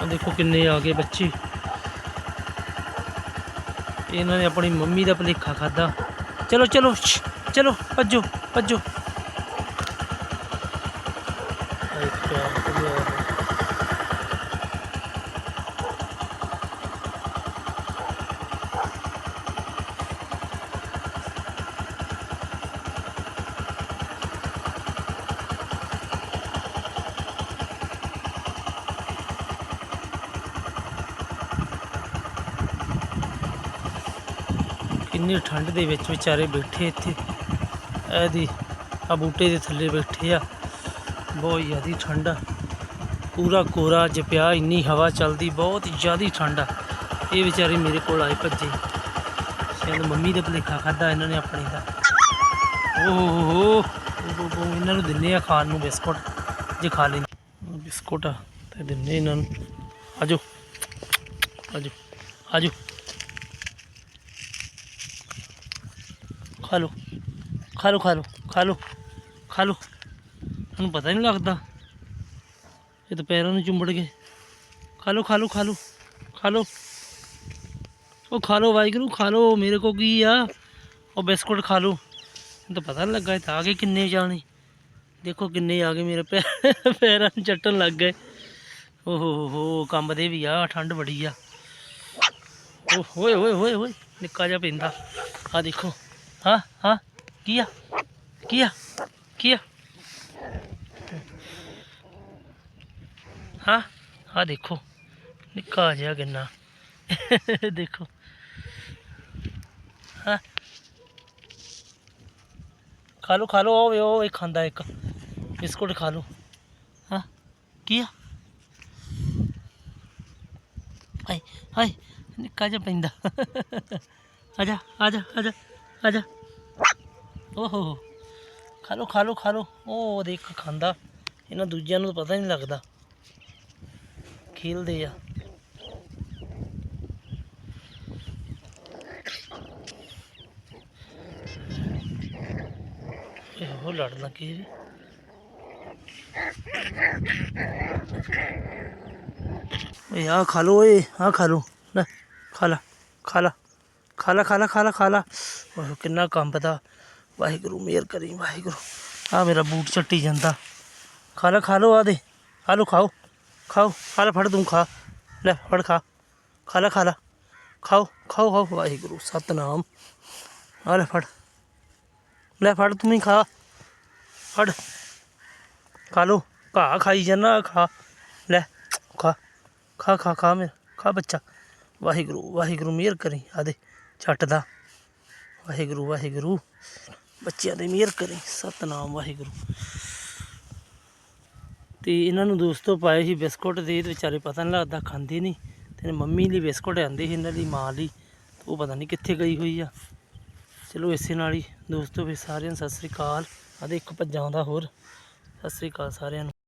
ਆ ਦੇਖੋ ਕਿੰਨੇ ਆ ਗਏ ਬੱਚੇ। ਇਹਨਾਂ ਨੇ ਆਪਣੀ ਮੰਮੀ ਦਾ ਭਲੇਖਾ ਖਾਦਾ ਚਲੋ ਚਲੋ ਚਲੋ, ਭੱਜੋ ਭੱਜੋ। ਕਿੰਨੀ ਠੰਡ ਦੇ ਵਿੱਚ ਵਿਚਾਰੇ ਬੈਠੇ ਇੱਥੇ। ਇਹਦੀ ਆ ਬੂਟੇ ਦੇ ਥੱਲੇ ਬੈਠੇ ਆ। ਬਹੁਤ ਜ਼ਿਆਦੀ ਠੰਡ ਆ। ਪੂਰਾ ਕੋਰਾ ਅੱਜ ਪਿਆ, ਇੰਨੀ ਹਵਾ ਚੱਲਦੀ, ਬਹੁਤ ਜ਼ਿਆਦੀ ਠੰਡ ਆ। ਇਹ ਵਿਚਾਰੇ ਮੇਰੇ ਕੋਲ ਆਏ ਭੱਜੇ। ਸ਼ਾਇਦ ਮੰਮੀ ਦੇ ਭਲੇਖਾ ਖਾਦਾ ਇਹਨਾਂ ਨੇ ਆਪਣੇ ਦਾ। ਓਹ ਹੋ ਹੋ ਇਹਨਾਂ ਨੂੰ ਦਿੰਨੇ ਆ ਖਾਣ ਨੂੰ ਬਿਸਕੁਟ। ਜੇ ਖਾ ਲੈਣ ਬਿਸਕੁਟ ਆ, ਤੇ ਦਿੰਨੇ ਇਹਨਾਂ ਨੂੰ। ਆਜੋ। ਆਜੋ। ਆਜੋ। ਖਾ ਲਓ। ਖਾ ਲਓ ਖਾ ਲਓ ਖਾ ਲਓ, ਖਾ ਲੋ ਤੁਹਾਨੂੰ ਪਤਾ ਨਹੀਂ ਲੱਗਦਾ। ਇਹ ਤਾਂ ਪੈਰਾਂ ਨੂੰ ਚੁੰਬੜ ਗਏ। ਖਾ ਲਓ, ਖਾ ਲੋ ਖਾ ਲਓ, ਖਾ ਲੋ ਉਹ ਖਾ ਲਓ ਵਾਹਿਗੁਰੂ, ਖਾ ਲਓ। ਮੇਰੇ ਕੋ ਕੀ ਆ? ਉਹ ਬਿਸਕੁਟ ਖਾ ਲੋ ਮੈਨੂੰ ਤਾਂ ਪਤਾ ਨਹੀਂ ਲੱਗਾ ਇਹ ਤਾਂ ਆ ਗਏ ਕਿੰਨੇ ਜਾਣੇ। ਦੇਖੋ ਕਿੰਨੇ ਆ ਗਏ ਮੇਰੇ ਪੈਰ ਪੈਰਾਂ ਨੂੰ ਚੱਟਣ ਲੱਗ ਗਏ। ਓਹ ਹੋ ਹੋ ਕੰਬਦੇ ਵੀ ਆ, ਠੰਡ ਬੜੀ ਆ। ਓ ਹੋਏ ਹੋਏ ਹੋਏ ਹੋਏ। ਨਿੱਕਾ ਜਿਹਾ ਪੈਂਦਾ ਆ। ਦੇਖੋ। ਹਾਂ ਹਾਂ, ਕੀ ਆ? ਕੀ ਆ? ਕੀ ਆ? ਹਾਂ ਆ ਦੇਖੋ, ਨਿੱਕਾ ਜਿਹਾ ਕਿੰਨਾ ਦੇਖੋ। ਹਾਂ। ਖਾ ਲੋ ਖਾ ਲੋ ਉਹ ਉਹ ਇਹ ਖਾਂਦਾ ਇੱਕ। ਬਿਸਕੁਟ ਖਾ ਲੋ ਹਾਂ, ਕੀ ਆ? ਹਾਏ ਹਾਏ, ਨਿੱਕਾ ਜਿਹਾ ਪੈਂਦਾ। ਆਜਾ ਆਜਾ ਆਜਾ ਆਜਾ ਓਹੋ। ਖਾ ਲੋ ਖਾ ਲੋ ਖਾ ਲੋ ਉਹ ਦੇਖ, ਖਾਂਦਾ। ਇਹਨਾਂ ਦੂਜਿਆਂ ਨੂੰ ਪਤਾ ਹੀ ਨਹੀਂ ਲੱਗਦਾ। ਖੇਲਦੇ ਆ। ਇਹੋ ਲੜ ਲੱਗੇ ਜੀ? ਓਏ ਆ ਖਾ ਲੋ ਓਏ। ਆ ਖਾ ਲੋ ਲੈ, ਖਾ ਲਾ ਖਾ ਲਾ। ਖਾ ਲਾ ਖਾ ਲਾ ਖਾ ਲਾ ਖਾ ਲਾ। ਕਿੰਨਾ ਕੰਬਦਾ ਵਾਹਿਗੁਰੂ, ਮਿਹਰ ਕਰੀ ਵਾਹਿਗੁਰੂ। ਆ ਮੇਰਾ ਬੂਟ ਚੱਟੀ ਜਾਂਦਾ। ਖਾ ਲਾ, ਖਾ ਲੋ ਆ ਦੇ। ਆ ਲੋ ਖਾਓ। ਖਾਓ ਖਾ ਲਾ ਫੜ ਤੂੰ ਖਾ। ਲੈ ਫੜ ਖਾ। ਖਾ ਲਾ ਖਾ ਲਾ। ਖਾਓ ਖਾਓ ਖਾਓ। ਵਾਹਿਗੁਰੂ, ਸਤਨਾਮ। ਆ ਲੈ ਫੜ। ਲੈ ਫੜ, ਤੂੰ ਹੀ ਖਾ। ਫੜ। ਖਾ ਲੋ ਘਾਹ ਖਾਈ ਜਾਂਦਾ, ਖਾ। ਲੈ, ਖਾ। ਖਾ ਖਾ ਖਾ ਮੇਰਾ। ਖਾ ਬੱਚਾ। ਵਾਹਿਗੁਰੂ ਵਾਹਿਗੁਰੂ, ਮਿਹਰ ਕਰੀ। ਆਦੇ ਛੱਟ ਦਾ। ਵਾਹਿਗੁਰੂ ਵਾਹਿਗੁਰੂ। ਬੱਚਿਆਂ ਦੇ ਮਿਹਰ ਕਰੇ। ਸਤਨਾਮ ਵਾਹਿਗੁਰੂ। ਤੇ ਇਹਨਾਂ ਨੂੰ ਦੋਸਤੋ ਪਾਏ ਸੀ ਬਿਸਕੁਟ ਦੇ ਵਿਚਾਰੇ ਪਤਾ ਨਹੀਂ ਲੱਗਦਾ ਖਾਂਦੇ ਨਹੀਂ ਤੇ ਮੰਮੀ ਲਈ ਬਿਸਕੁਟ ਆਂਦੇ ਸੀ ਇਹਨਾਂ ਦੀ, ਮਾਂ ਲਈ। ਉਹ ਪਤਾ ਨਹੀਂ ਕਿੱਥੇ ਗਈ ਹੋਈ ਆ। ਚਲੋ ਇਸੇ ਨਾਲ ਹੀ। ਦੋਸਤੋ ਫਿਰ ਸਾਰਿਆਂ ਨੂੰ ਸਤਿ ਸ੍ਰੀ ਅਕਾਲ। ਆਦੇ ਇੱਕ ਭੱਜਾਂ ਦਾ ਹੋਰ। ਸਤਿ ਸ੍ਰੀ ਅਕਾਲ ਸਾਰਿਆਂ ਨੂੰ।